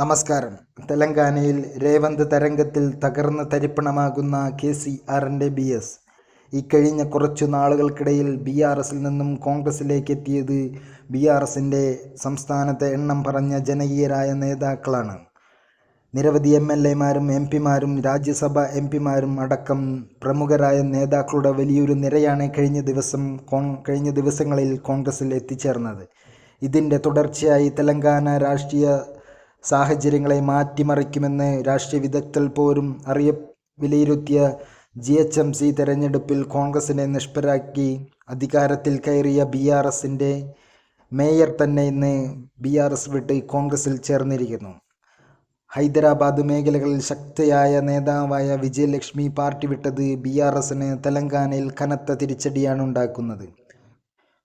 നമസ്കാരം. തെലങ്കാനയിൽ രേവന്ത് തരംഗത്തിൽ തകർന്ന് തരിപ്പണമാകുന്ന കെ സി ആറിന്റെ ബി എസ്. ഇക്കഴിഞ്ഞ കുറച്ചു നാളുകൾക്കിടയിൽ ബി ആർ എസിൽ നിന്നും കോൺഗ്രസിലേക്ക് എത്തിയത് ബി ആർ എസിന്റെ സംസ്ഥാനത്തെ എണ്ണം പറഞ്ഞ ജനകീയരായ നേതാക്കളാണ്. നിരവധി എം എൽ എമാരും എം പിമാരും രാജ്യസഭ എം പിമാരും അടക്കം പ്രമുഖരായ നേതാക്കളുടെ വലിയൊരു നിരയാണ് കഴിഞ്ഞ ദിവസം കഴിഞ്ഞ ദിവസങ്ങളിൽ കോൺഗ്രസിൽ എത്തിച്ചേർന്നത്. ഇതിന്റെ തുടർച്ചയായി തെലങ്കാന രാഷ്ട്രീയ സാഹചര്യങ്ങളെ മാറ്റിമറിക്കുമെന്ന് രാഷ്ട്രീയ വിദഗ്ധർ പോലും അറിയ വിലയിരുത്തിയ ജി എച്ച് എം സി തെരഞ്ഞെടുപ്പിൽ കോൺഗ്രസിനെ നിഷ്പരാക്കി അധികാരത്തിൽ കയറിയ ബി ആർ എസിന്റെ മേയർ തന്നെ ഇന്ന് ബി ആർ എസ് വിട്ട് കോൺഗ്രസിൽ ചേർന്നിരിക്കുന്നു. ഹൈദരാബാദ് മേഖലകളിൽ ശക്തയായ നേതാവായ വിജയലക്ഷ്മി പാർട്ടി വിട്ടത് ബി ആർ എസിന് തെലങ്കാനയിൽ കനത്ത തിരിച്ചടിയാണ് ഉണ്ടാക്കുന്നത്.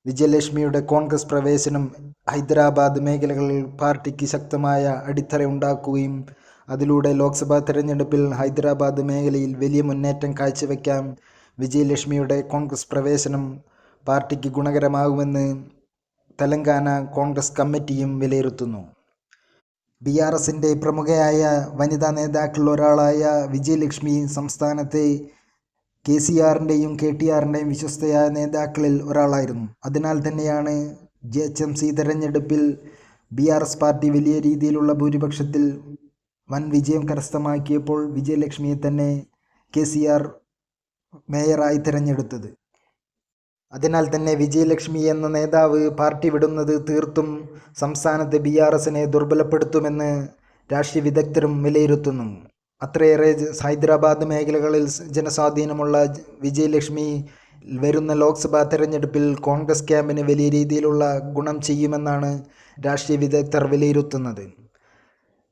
വിജയലക്ഷ്മിയുടെ കോൺഗ്രസ് പ്രവേശനം ഹൈദരാബാദ് മേഖലകളിൽ പാർട്ടിക്ക് ശക്തമായ അടിത്തറ ഉണ്ടാക്കുകയും അതിലൂടെ ലോക്സഭാ തെരഞ്ഞെടുപ്പിൽ ഹൈദരാബാദ് മേഖലയിൽ വലിയ മുന്നേറ്റം കാഴ്ചവെക്കാൻ വിജയലക്ഷ്മിയുടെ കോൺഗ്രസ് പ്രവേശനം പാർട്ടിക്ക് ഗുണകരമാകുമെന്ന് തെലങ്കാന കോൺഗ്രസ് കമ്മിറ്റിയും വിലയിരുത്തുന്നു. ബി ആർ എസിന്റെ പ്രമുഖയായ വനിതാ നേതാക്കളിൽ ഒരാളായ വിജയലക്ഷ്മി സംസ്ഥാനത്തെ കെ സി ആറിന്റെയും കെ ടി ആറിന്റെയും വിശ്വസ്തയായ നേതാക്കളിൽ ഒരാളായിരുന്നു. അതിനാൽ തന്നെയാണ് ജെ എച്ച് എം സി തെരഞ്ഞെടുപ്പിൽ ബി ആർ എസ് പാർട്ടി വലിയ രീതിയിലുള്ള ഭൂരിപക്ഷത്തിൽ വൻ വിജയം കരസ്ഥമാക്കിയപ്പോൾ വിജയലക്ഷ്മിയെ തന്നെ കെ സി ആർ മേയറായി തിരഞ്ഞെടുത്തത്. അതിനാൽ തന്നെ വിജയലക്ഷ്മി എന്ന നേതാവ് പാർട്ടി വിടുന്നത് തീർത്തും സംസ്ഥാനത്തെ ബി ആർ എസിനെ ദുർബലപ്പെടുത്തുമെന്ന് രാഷ്ട്രീയ വിദഗ്ധരും വിലയിരുത്തുന്നു. അത്രയേറെ ഹൈദരാബാദ് മേഖലകളിൽ ജനസ്വാധീനമുള്ള വിജയലക്ഷ്മി വരുന്ന ലോക്സഭാ തെരഞ്ഞെടുപ്പിൽ കോൺഗ്രസ് ക്യാമ്പിന് വലിയ രീതിയിലുള്ള ഗുണം ചെയ്യുമെന്നാണ് രാഷ്ട്രീയ വിദഗ്ധർ വിലയിരുത്തുന്നത്.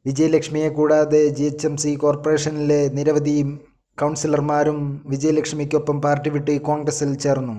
വിജയലക്ഷ്മിയെ കൂടാതെ ജി എച്ച് എം സി കോർപ്പറേഷനിലെ നിരവധി കൗൺസിലർമാരും വിജയലക്ഷ്മിക്കൊപ്പം പാർട്ടി വിട്ട് കോൺഗ്രസിൽ ചേർന്നു.